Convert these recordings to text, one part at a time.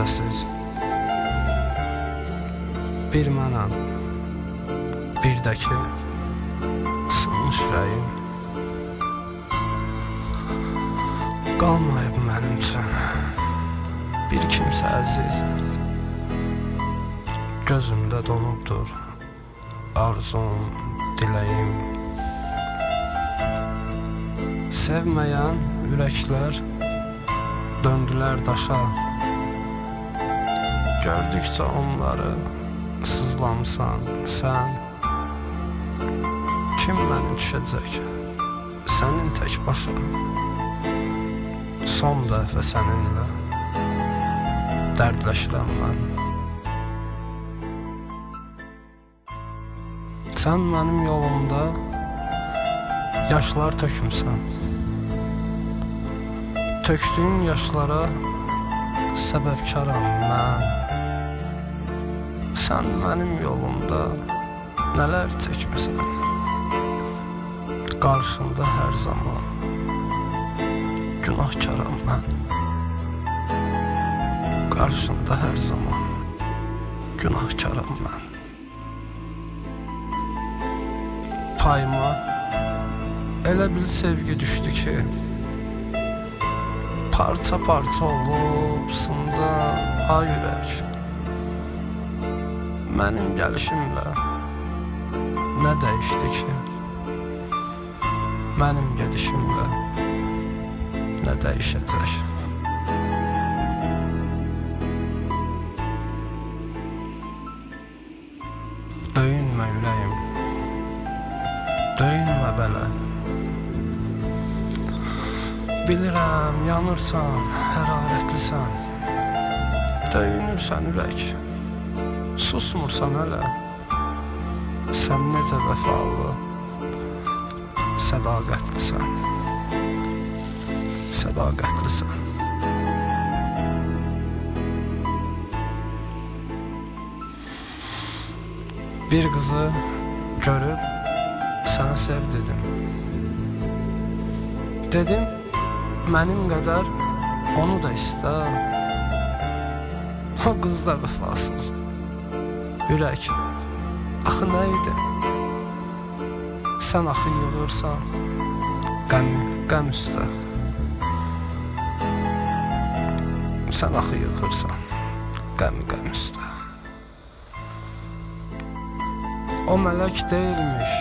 kimsəsiz bir mənəm, bir də ki sınmış ürəyim qalmayıb mənim üçün bir kimsə əziz. Gözümdə donubdur arzum, diləyim. Sevməyən ürəklər döndülər daşa Gördükcə onları sızlamsan sən Kim məni düşəcək sənin tək başa Son dəfə səninlə dərdləşirəm mən. Sən mənim yolumda yaşlar tökmüsən Tökdüyün yaşlara səbəbkaram mən sen benim yolumda neler çekmişsin? Karşında her zaman Günahkarım ben. Karşında her zaman Günahkarım ben. Payma Elə bil sevgi düşdü ki Parça parça olub sında ay Mənim gəlişimlə nə dəyişdi ki? Mənim gedişimlə nə dəyişəcək? Döyünmə ürəyim Döyünmə belə Bilirəm, yanırsan, hərarətlisən. Döyünürsən ürək Susmursan hələ Sən necə vəfalı Sədaqətlisən Sədaqətlisən Bir qızı görüb sənə sev dedim. Dedim mənim qədər onu da istə. O qız da vəfasız Ürək Axı nə idi? Sən axı yığırsan. Qəmi, qəm üstə. Sən axı yığırsan. Qəmi, qəm üstə. O mələk deyilmiş.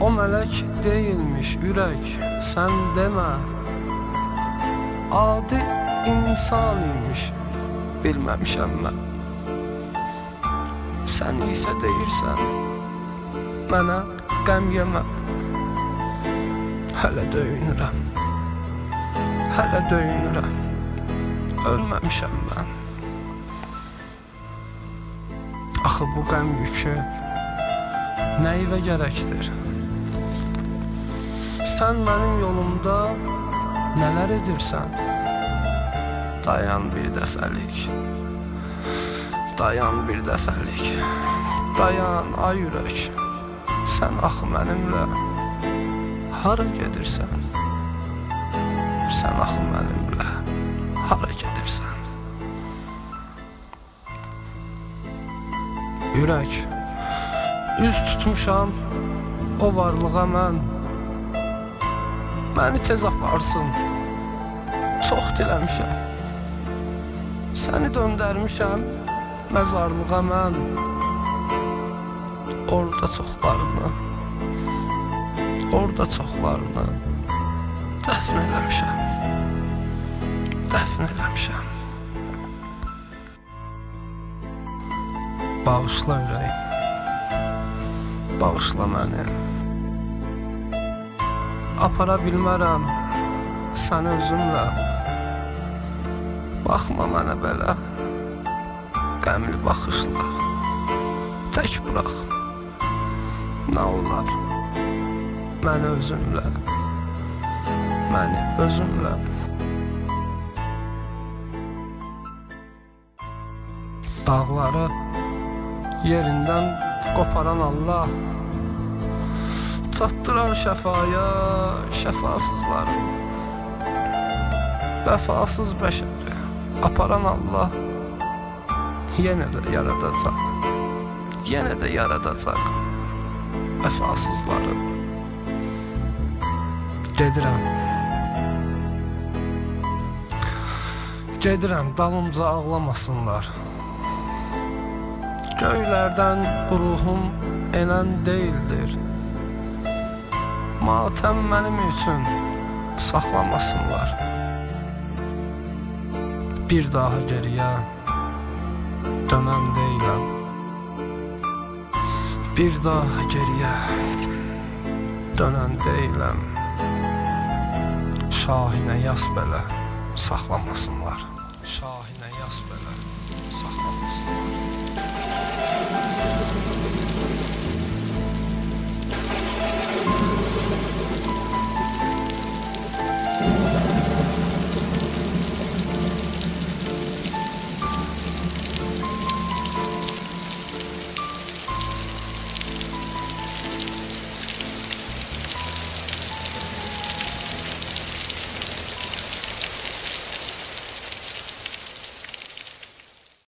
O mələk deyilmiş ürək, sən demə. Adi insan imiş, bilməmişəm mən Sən isə deyirsən, mənə qəm yemə Hələ döyünürəm, hələ döyünürəm Ölməmişəm mən Axı bu qəm yükü nəyivə gərəkdir? Sən mənim yolumda nələr edirsən? Dayan bir dəfəlik Dayan bir dəfəlik. Dayan ay ürək. Sən axı mənimlə Hara gedirsən? Sən axı mənimlə Hara gedirsən? Ürək Üz tutmuşam O varlığa mən. Məni tez aparsın Çox diləmişəm. Səni döndərmişəm Məzarlığa mən Orada çoxlarını Orada çoxlarını Dəfn eləmişəm. Dəfn eləmişəm. Bağışla ürəyim. Bağışla məni. Apara bilmərəm səni özümlə Baxma mənə belə qəmli baxışla Tək burax Nə olar? Məni özümlə Məni özümlə. Dağları yerindən qoparan Allah çatdıran şəfaya şəfasızları Vəfasız bəşəri aparan Allah yenə də yaradacaq Yenə də yaradacaq vəfasızları Gedirəm. Gedirəm dalımca ağlamasınlar. Göylərdən ruhum enən deyildir. Matəm mənim üçün saxlamasınlar. Bir daha geriyə dönem değilim Bir daha geriye dönen değilim Şahinə yaz belə saxlamasınlar. Şahinə yaz belə saxlamasınlar.